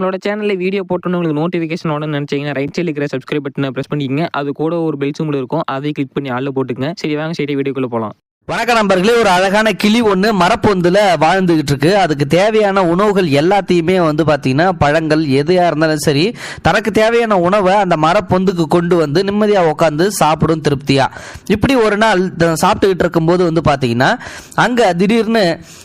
நம்மளோட சேனலில் வீடியோ போட்டோன்னு உங்களுக்கு நோட்டிஃபிகேஷன் உடனே நினச்சிங்கன்னா ரைட் சைடில் இருக்கிற சப்ஸ்கிரைப் பட்டனை ப்ரெஸ் பண்ணிக்கங்க. அது கூட ஒரு பெல் சிம்பிள் இருக்கும். அதை கிளிக் பண்ணி ஆளில் போட்டுக்கங்க. சரி வாங்க சரி வீடியோக்குள்ளே போகலாம் வணக்க நண்பர்களே ஒரு அழகான கிளி ஒன்று மரப்பொந்தில் வாழ்ந்துகிட்டு இருக்கு. அதுக்கு தேவையான உணவுகள் எல்லாத்தையுமே வந்து பார்த்தீங்கன்னா பழங்கள் எதுயா இருந்தாலும் சரி தனக்கு தேவையான உணவை அந்த மரப்பொந்துக்கு கொண்டு வந்து நிம்மதியாக உட்காந்து சாப்பிடும் திருப்தியா. இப்படி ஒரு நாள் சாப்பிட்டுக்கிட்டு இருக்கும்போது வந்து பார்த்தீங்கன்னா அங்கே திடீர்னு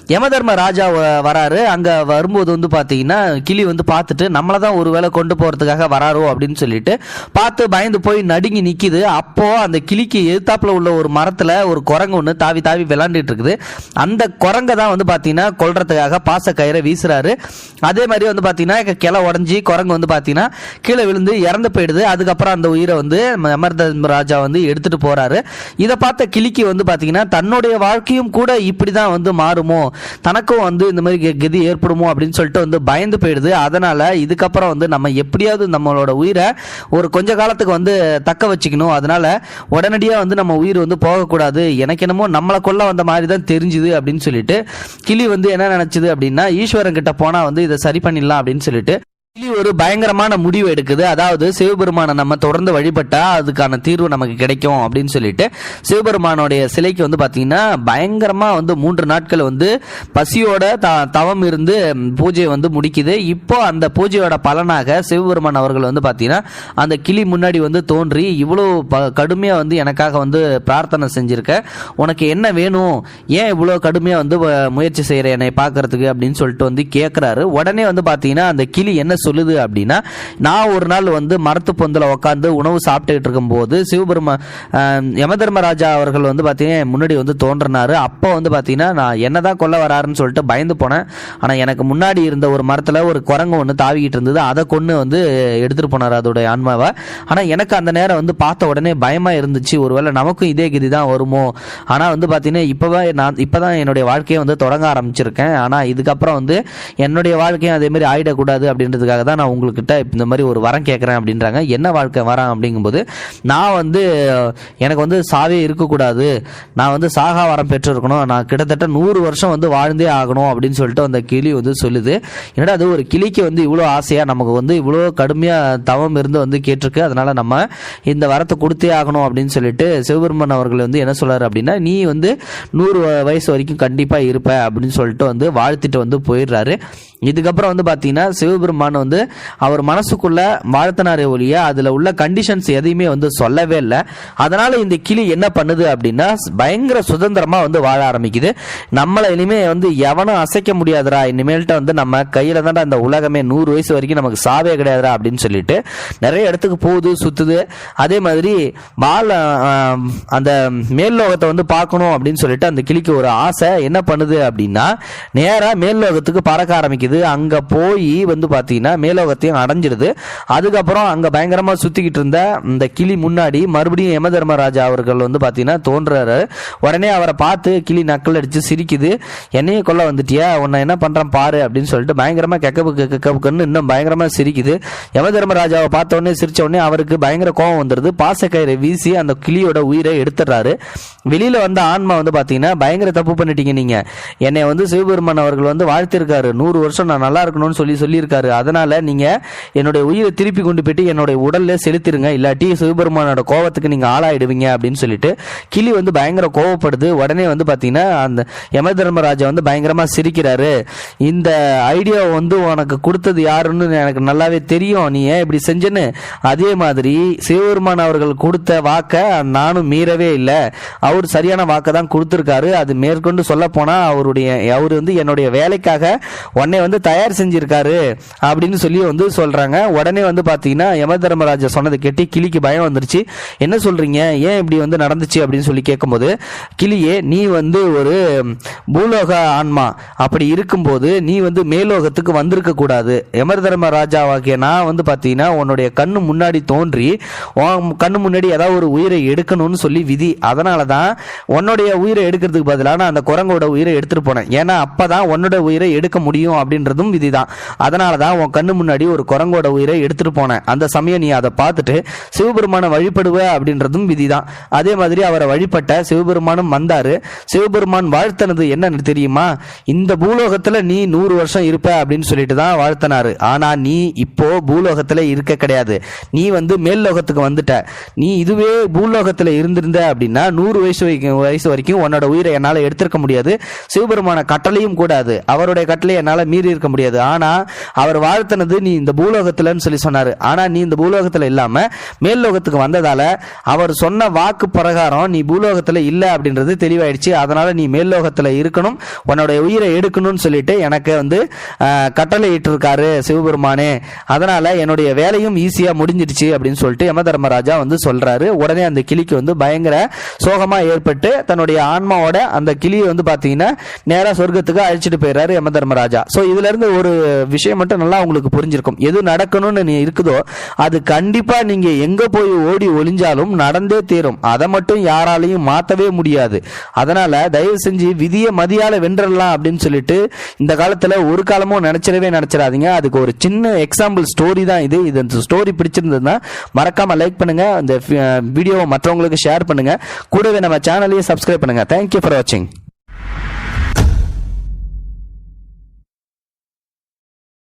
யமதர்ம ராஜா வ- வராரு. அங்கே வரும்போது வந்து பார்த்தீங்கன்னா கிளி வந்து பார்த்துட்டு நம்மளை தான் ஒரு வேளை கொண்டு போகிறதுக்காக வராரோ அப்படின்னு சொல்லிட்டு பார்த்து பயந்து போய் நடுங்கி நிற்கிது அப்போது அந்த கிளிக்கு எழுத்தாப்பில் உள்ள ஒரு மரத்தில் ஒரு குரங்கு ஒன்று தாவி தாவி விளாண்டுட்டு இருக்குது அந்த குரங்கை தான் வந்து பார்த்தீங்கன்னா கொல்றதுக்காக பாச கயிறை வீசுறாரு. அதே மாதிரி வந்து பார்த்தீங்கன்னா கிளை உடஞ்சி குரங்கு வந்து பார்த்தீங்கன்னா கீழே விழுந்து இறந்து போயிடுது. அதுக்கப்புறம் அந்த உயிரை வந்து அமர்தம் ராஜா வந்து எடுத்துட்டு போறாரு. இதை பார்த்த கிளிக்கு வந்து பார்த்தீங்கன்னா தன்னுடைய வாழ்க்கையும் கூட இப்படி தான் வந்து மாறுமோ? தனக்கும் வந்து இந்த மாதிரி கெ- கதி ஏற்படுமோ? அப்படின்னு சொல்லிட்டு வந்து பயந்து போயிடுது. அதனால இதுக்கப்புறம் வந்து நம்ம எப்படியாவது நம்மளோட உயிரை ஒரு கொஞ்ச காலத்துக்கு வந்து தக்க வச்சுக்கணும். அதனால உடனடியாக வந்து நம்ம உயிர் வந்து போகக்கூடாது. எனக்கு என்னமோ நம்மளை கொல்ல வந்த மாதிரி தான் தெரிஞ்சுது அப்படின்னு சொல்லிட்டு கிளி வந்து என்ன நினைச்சது அப்படின்னா ஈஸ்வரன் கிட்ட போனா வந்து இதை சரி பண்ணிடலாம் அப்படின்னு சொல்லிட்டு கிளி ஒரு பயங்கரமான முடிவு எடுக்குது. அதாவது சிவபெருமானை நம்ம தொடர்ந்து வழிபட்டா அதுக்கான தீர்வு நமக்கு கிடைக்கும் அப்படின்னு சொல்லிட்டு சிவபெருமானுடைய சிலைக்கு வந்து பார்த்தீங்கன்னா பயங்கரமா வந்து மூன்று நாட்கள் வந்து பசியோட த தவம் இருந்து பூஜையை வந்து முடிக்குது. இப்போ அந்த பூஜையோட பலனாக சிவபெருமான் அவர்கள் வந்து பார்த்தீங்கன்னா அந்த கிளி முன்னாடி வந்து தோன்றி இவ்வளோ ப கடுமையாக வந்து எனக்காக வந்து பிரார்த்தனை செஞ்சுருக்க. உனக்கு என்ன வேணும்? ஏன் இவ்வளோ கடுமையாக வந்து முயற்சி செய்கிற என்னை பார்க்கறதுக்கு அப்படின்னு சொல்லிட்டு வந்து கேட்குறாரு உடனே வந்து பார்த்தீங்கன்னா அந்த கிளி என்ன சொல்லுது அப்படின்னா நான் ஒரு நாள் வந்து மரத்து பொந்தில் உட்காந்து உணவு சாப்பிட்டுக்கிட்டு இருக்கும்போது சிவபெரும யமதர்மராஜா அவர்கள் வந்து பார்த்தீங்கன்னா முன்னாடி வந்து தோன்றினார். அப்போ வந்து பார்த்தீங்கன்னா நான் என்ன தான் கொல்ல வராருன்னு சொல்லிட்டு பயந்து போனேன். ஆனால் எனக்கு முன்னாடி இருந்த ஒரு மரத்தில் ஒரு குரங்கு ஒன்று தாவிக்கிட்டு இருந்தது. அதை கொண்டு வந்து எடுத்துகிட்டு போனார் அதோடைய ஆன்மாவை. ஆனால் எனக்கு அந்த நேரம் வந்து பார்த்த உடனே பயமாக இருந்துச்சு. ஒருவேளை நமக்கும் இதே கதி தான் வருமோ? ஆனால் வந்து பார்த்தீங்கன்னா இப்போவே நான் இப்போ தான் என்னுடைய வாழ்க்கையை வந்து தொடங்க ஆரம்பிச்சிருக்கேன். ஆனால் இதுக்கப்புறம் வந்து என்னுடைய வாழ்க்கையும் அதே மாதிரி ஆயிடக்கூடாது அப்படின்றதுக்காக தான் நான் உங்கள்கிட்ட இந்த மாதிரி ஒரு வரம் கேட்குறேன் அப்படின்றாங்க. என்ன வாழ்க்கை வரம் அப்படிங்கும்போது நான் வந்து எனக்கு வந்து சாவே இருக்கக்கூடாது. நான் வந்து சாகா வரம் பெற்றிருக்கணும். நான் கிட்டத்தட்ட நூறு வருஷம் வந்து வாழ்ந்தே ஆகணும் அப்படின்னு சொல்லிட்டு அந்த கிளி வந்து சொல்லுது. என்னடா அது ஒரு கிளிக்கு வந்து இவ்வளோ ஆசையாக நமக்கு வந்து இவ்வளோ கடுமையாக தவம் இருந்து வந்து கேட்டிருக்கு. அதனால் நம்ம இந்த வரத்தை கொடுத்தே ஆகணும் அப்படின்னு சொல்லிட்டு சிவபெருமன் அவர்கள் வந்து என்ன சொல்கிறார் அப்படின்னா நீ வந்து நூறு வயசு வரைக்கும் கண்டிப்பாக இருப்ப அப்படின்னு சொல்லிட்டு வந்து வாழ்த்திட்டு வந்து போயிடுறாரு. இதுக்கப்புறம் வந்து பார்த்தீங்கன்னா சிவபெருமான் வந்து அவர் மனசுக்குள்ள வாழ்த்தினாரே ஒழிய அதில் உள்ள கண்டிஷன்ஸ் எதையுமே வந்து சொல்லவே இல்லை. அதனால இந்த கிளி என்ன பண்ணுது அப்படின்னா பயங்கர சுதந்திரமா வந்து வாழ ஆரம்பிக்குது. நம்மளை இனிமே வந்து எவனும் அசைக்க முடியாதுடா. இனிமேல்ட்ட வந்து நம்ம கையில தான்டா இந்த உலகமே நூறு வயசு வரைக்கும் நமக்கு சாவே கிடையாதுடா அப்படின்னு சொல்லிட்டு நிறைய இடத்துக்கு போகுது சுத்துது. அதே மாதிரி வாழ அந்த மேல் லோகத்தை வந்து பார்க்கணும் அப்படின்னு சொல்லிட்டு அந்த கிளிக்கு ஒரு ஆசை. என்ன பண்ணுது அப்படின்னா நேராக மேல் லோகத்துக்கு பறக்க ஆரம்பிக்குது. அங்க போய் வந்து பாத்தீங்கன்னா மேலோகத்தையும் அடைஞ்சிடுது. அதுக்கப்புறம் அங்கே பயங்கரமாக சுற்றிக்கிட்டு இருந்த இந்த கிளி முன்னாடி மறுபடியும் யம தர்மராஜா அவர்கள் வந்து பார்த்தீங்கன்னா தோன்றுறாரு உடனே அவரை பார்த்து கிளி நக்கல் அடித்து சிரிக்குது. என்னையே கொல்ல வந்துட்டியா? உன்னை என்ன பண்ணுறேன் பாரு அப்படின்னு சொல்லிட்டு பயங்கரமாக கெக்கப்புக்கு கெக்கப்புக்குன்னு இன்னும் பயங்கரமாக சிரிக்குது. யம தர்மராஜாவை பார்த்த உடனே சிரிச்ச உடனே அவருக்கு பயங்கர கோவம் வந்துடுது பாசக்கயிறை வீசி அந்த கிளியோட உயிரை எடுத்துடுறாரு. வெளியில் வந்த ஆன்மா வந்து பார்த்தீங்கன்னா பயங்கர தப்பு பண்ணிட்டீங்க நீங்கள் என்னை வந்து சிவபெருமான் அவர்கள் வந்து வாழ்த்திருக்காரு. நூறு வருஷம் நான் நல்லா இருக்கணும்னு சொல்லி சொல்லியிருக்காரு. அதனால் நீங்க என்னுடைய உயிரை திருப்பி கொண்டு போயிட்டு என்னுடைய உடல்ல செலுத்திடுங்க இல்லாட்டி சிவபெருமானோட கோவத்துக்கு நீங்க ஆளாயிடுவீங்க அப்படின்னு சொல்லிட்டு கிளி வந்து பயங்கர கோவப்படுது. உடனே வந்து பாத்தீங்கன்னா அந்த யம தர்மராஜா வந்து பயங்கரமா சிரிக்கிறாரு. இந்த ஐடியா வந்து உனக்கு கொடுத்தது யாருன்னு எனக்கு நல்லாவே தெரியும். நீ ஏன் இப்படி செஞ்சேன்னு? அதே மாதிரி சிவபெருமான் அவர்கள் கொடுத்த வாக்கை நானும் மீறவே இல்லை. அவர் சரியான வாக்கை தான் கொடுத்துருக்காரு. அது மேற்கொண்டு சொல்ல அவருடைய அவர் வந்து என்னுடைய வேலைக்காக உன்னை வந்து தயார் செஞ்சிருக்காரு. அப்படின்னு சொல்லி வந்து சொல்றாங்க. உடனே வந்து பாத்தீங்கன்னா யம தர்மராஜா சொன்னதை கேட்டு கிளிக்கு பயம் வந்துருச்சு. என்ன சொல்றீங்க? ஏன் இப்படி வந்து நடந்துச்சு அப்படின்னு சொல்லி கேட்கும்போது கிளியே நீ வந்து ஒரு பூலோக ஆன்மா. அப்படி இருக்கும்போது நீ வந்து மேலோகத்துக்கு வந்திருக்க கூடாது. யமர் தர்ம ராஜாவாகிய நான் வந்து பார்த்தீங்கன்னா உன்னுடைய கண்ணு முன்னாடி தோன்றி உன் கண்ணு முன்னாடி ஏதாவது ஒரு உயிரை எடுக்கணும்னு சொல்லி விதி. அதனால தான் உன்னுடைய உயிரை எடுக்கிறதுக்கு பதிலாக நான் அந்த குரங்கோட உயிரை எடுத்துகிட்டு போனேன். ஏன்னா அப்பதான் உன்னோட உயிரை எடுக்க முடியும் அப்படின்றதும் விதி தான் அதனால தான் உன் கண்ணு முன்னாடி ஒரு குரங்கோட உயிரை எடுத்துட்டு போனேன். அந்த சமயம் நீ அதை பார்த்துட்டு சிவபெருமானை வழிபடுவ அப்படின்றதும் விதிதான். அதே மாதிரி அவரை வழிபட்ட சிவபெருமானும் வந்தாரு. சிவபெருமான் வாழ்த்தனது என்னன்னு தெரியுமா? இந்த பூலோகத்துல நீ நூறு வருஷம் இருப்ப அப்படின்னு சொல்லிட்டு தான் வாழ்த்தனாரு. ஆனா நீ இப்போ பூலோகத்துல இருக்க கிடையாது. நீ வந்து மேல் லோகத்துக்கு வந்துட்ட. நீ இதுவே பூலோகத்துல இருந்திருந்த அப்படின்னா நூறு வயசு வரைக்கும் வயசு வரைக்கும் உன்னோட உயிரை என்னால் எடுத்திருக்க முடியாது. சிவபெருமான கட்டளையும் கூடாது. அவருடைய கட்டளை என்னால் மீறி இருக்க முடியாது. ஆனா அவர் தாழ்த்தினது நீ இந்த பூலோகத்தில்னு சொல்லி சொன்னார். ஆனால் நீ இந்த பூலோகத்தில் இல்லாமல் மேல் லோகத்துக்கு வந்ததால் அவர் சொன்ன வாக்கு பிரகாரம் நீ பூலோகத்தில் இல்லை அப்படின்றது தெளிவாயிடுச்சு. அதனால் நீ மேல் லோகத்தில் இருக்கணும் உன்னோடைய உயிரை எடுக்கணும்னு சொல்லிட்டு எனக்கு வந்து கட்டளை இட்டிருக்காரு சிவபெருமானே. அதனால் என்னுடைய வேலையும் ஈஸியாக முடிஞ்சிடுச்சு அப்படின்னு சொல்லிட்டு யம தர்மராஜா வந்து சொல்கிறாரு உடனே அந்த கிளிக்கு வந்து பயங்கர சோகமாக ஏற்பட்டு தன்னுடைய ஆன்மாவோட அந்த கிளியை வந்து பார்த்தீங்கன்னா நேராக சொர்க்கத்துக்கு அழைச்சிட்டு போயிடுறாரு யம தர்மராஜா. ஸோ இதுலேருந்து ஒரு விஷயம் மட்டும் நல்லா உங்களுக்கு புரிஞ்சிருக்கும். எது நடக்கணும்னு நீ இருக்குதோ அது கண்டிப்பா நீங்க எங்க போய் ஓடி ஒளிஞ்சாலும் நடந்தே தீரும். அதை மட்டும் யாராலையும் மாத்தவே முடியாது. அதனால தயவு செஞ்சு விதியை மதியால வென்றலாம் அப்படின்னு சொல்லிட்டு இந்த காலத்துல ஒரு காலமும் நினைச்சிடவே நினைச்சிடாதீங்க. அதுக்கு ஒரு சின்ன எக்ஸாம்பிள் ஸ்டோரி தான் இது. இது ஸ்டோரி பிடிச்சிருந்ததுன்னா மறக்காம லைக் பண்ணுங்க. இந்த வீடியோவை மற்றவங்களுக்கு ஷேர் பண்ணுங்க. கூடவே நம்ம சேனலையும் சப்ஸ்கிரைப் பண்ணுங்க. தேங்க்யூ ஃபார் வாட்சிங்